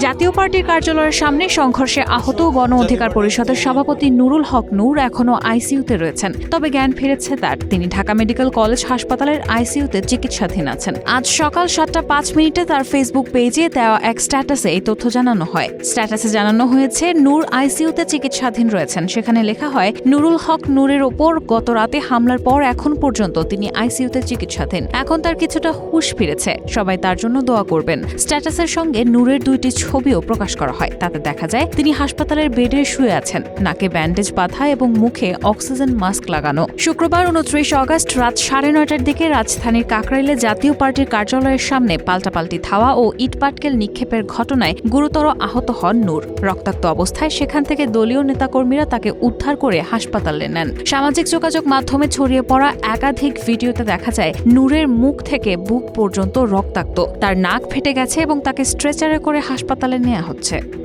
জাতীয় পার্টির কার্যালয়ের সামনে সংঘর্ষে আহত গণ অধিকার পরিষদের সভাপতি নুরুল হক নূর এখনও আইসিইউতে রয়েছেন। তবে জ্ঞান ফিরেছে তার। তিনি ঢাকা মেডিকেল কলেজ হাসপাতালের আইসিইউতে চিকিৎসাধীন আছেন। আজ সকাল সাতটা পাঁচ মিনিটে তার ফেসবুক পেজে দেওয়া এক স্ট্যাটাসে এই তথ্য জানানো হয়। স্ট্যাটাসে জানানো হয়েছে, নূর আইসিইউতে চিকিৎসাধীন রয়েছেন। সেখানে লেখা হয়, নুরুল হক নূরের ওপর গত রাতে হামলার পর এখন পর্যন্ত তিনি আইসিইউতে চিকিৎসাধীন। এখন তার কিছুটা হুঁশ ফিরেছে। সবাই তার জন্য দোয়া করবেন। স্ট্যাটাসের সঙ্গে নূরের দুইটি ছবিও প্রকাশ করা হয়। তাতে দেখা যায়, তিনি হাসপাতালের বেডে শুয়ে আছেন। নাকে ব্যান্ডেজ বাঁধা এবং মুখে অক্সিজেন মাস্ক লাগানো। শুক্রবার উনত্রিশ অগস্ট রাত সাড়ে নয়টার দিকে রাজধানীর কাকরাইলে জাতীয় পার্টির কার্যালয়ের সামনে পাল্টাপাল্টি ধাওয়া ও ইটপাটকেল নিক্ষেপের ঘটনায় গুরুতর আহত হন নূর। রক্তাক্ত অবস্থায় সেখান থেকে দলীয় নেতাকর্মীরা তাকে উদ্ধার করে হাসপাতালে নেন। সামাজিক যোগাযোগ মাধ্যমে ছড়িয়ে পড়া একাধিক ভিডিওতে দেখা যায়, নূরের মুখ থেকে বুক পর্যন্ত রক্তাক্ত। তার নাক ফেটে গেছে এবং তাকে স্ট্রেচারে করে হাসপাতালে নেওয়া হচ্ছে।